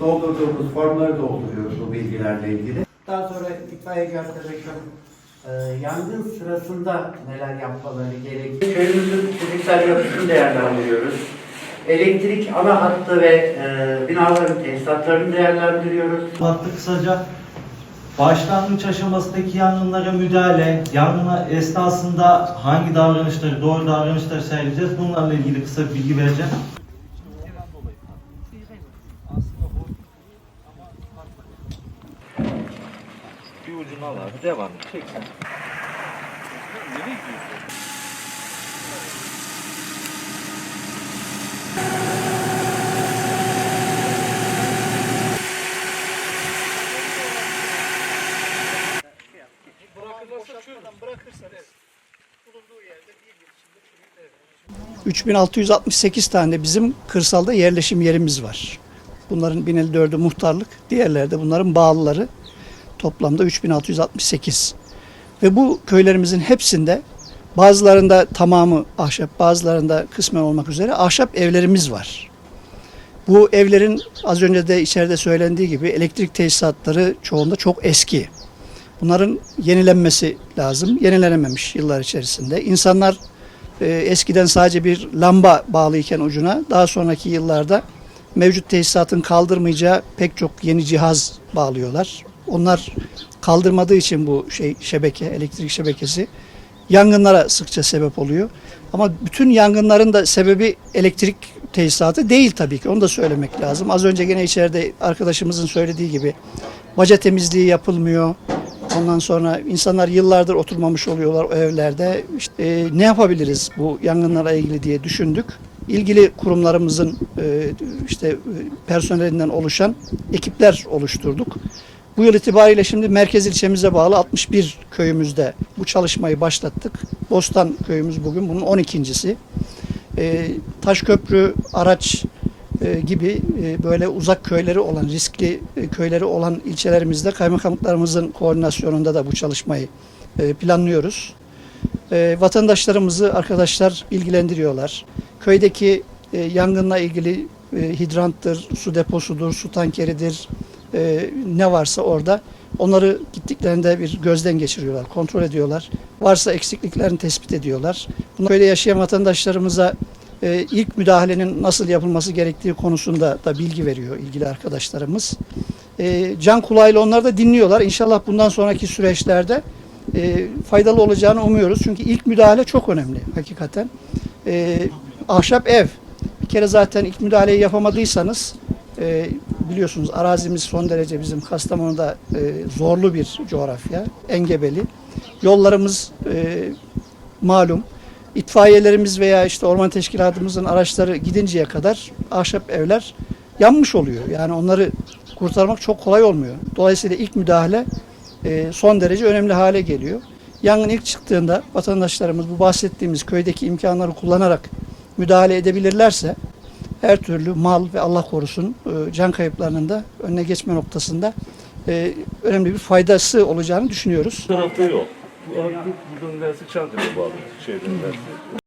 Doldurduğumuz formları dolduruyoruz bu bilgilerle ilgili. Daha sonra itfaiyeci arkadaşım e, yangın sırasında neler yapmaları gerektiği köyümüzün fiziksel yapısını değerlendiriyoruz. Elektrik ana hattı ve e, binaların tesisatlarını değerlendiriyoruz. Baktı kısaca başlangıç aşamasındaki yangınlara müdahale, yangına esnasında hangi davranışları, doğru davranışları sergileyeceğiz. Bunlarla ilgili kısa bir bilgi vereceğim. Bir ucunu al abi, devam et. Çek sen. Nereye gidiyorsun? 3668 tane bizim kırsalda yerleşim yerimiz var. Bunların 1054'ü muhtarlık, diğerleri de bunların bağlıları. Toplamda 3668. Ve bu köylerimizin hepsinde bazılarında tamamı ahşap, bazılarında kısmen olmak üzere ahşap evlerimiz var. Bu evlerin az önce de içeride söylendiği gibi elektrik tesisatları çoğunda çok eski. Bunların yenilenmesi lazım. Yenilenememiş yıllar içerisinde. İnsanlar e, eskiden sadece bir lamba bağlıyken ucuna daha sonraki yıllarda mevcut tesisatın kaldırmayacağı pek çok yeni cihaz bağlıyorlar. Onlar kaldırmadığı için bu şey şebeke, elektrik şebekesi yangınlara sıkça sebep oluyor. Ama bütün yangınların da sebebi elektrik tesisatı değil tabii ki. Onu da söylemek lazım. Az önce gene içeride arkadaşımızın söylediği gibi baca temizliği yapılmıyor. Ondan sonra insanlar yıllardır oturmamış oluyorlar o evlerde. İşte, e, ne yapabiliriz bu yangınlara ilgili diye düşündük. İlgili kurumlarımızın e, işte e, personelinden oluşan ekipler oluşturduk. Bu yıl itibariyle şimdi merkez ilçemize bağlı 61 köyümüzde bu çalışmayı başlattık. Bostan köyümüz bugün bunun 12.si. E, Taşköprü, Araç e, gibi e, böyle uzak köyleri olan, riskli e, köyleri olan ilçelerimizde kaymakamlıklarımızın koordinasyonunda da bu çalışmayı planlıyoruz. Vatandaşlarımızı arkadaşlar bilgilendiriyorlar. Köydeki e, yangınla ilgili e, hidranttır, su deposudur, su tankeridir, ne varsa orada onları gittiklerinde bir gözden geçiriyorlar, kontrol ediyorlar. Varsa eksikliklerini tespit ediyorlar. Bunu köyde yaşayan vatandaşlarımıza e, ilk müdahalenin nasıl yapılması gerektiği konusunda da bilgi veriyor ilgili arkadaşlarımız. E, can kulağıyla onlar da dinliyorlar. İnşallah bundan sonraki süreçlerde e, faydalı olacağını umuyoruz. Çünkü ilk müdahale çok önemli hakikaten. E, ahşap ev. Bir kere zaten ilk müdahaleyi yapamadıysanız e, biliyorsunuz arazimiz son derece bizim Kastamonu'da e, zorlu bir coğrafya. Engebeli. Yollarımız e, malum. İtfaiyelerimiz veya işte orman teşkilatımızın araçları gidinceye kadar ahşap evler yanmış oluyor. Yani onları kurtarmak çok kolay olmuyor. Dolayısıyla ilk müdahale e, son derece önemli hale geliyor. Yangın ilk çıktığında vatandaşlarımız bu bahsettiğimiz köydeki imkanları kullanarak müdahale edebilirlerse her türlü mal ve Allah korusun e, can kayıplarının da önüne geçme noktasında e, önemli bir faydası olacağını düşünüyoruz. tarafta yok. Bu, bu, buradan dersi Çankırı'ya bağlı şeyden dersi.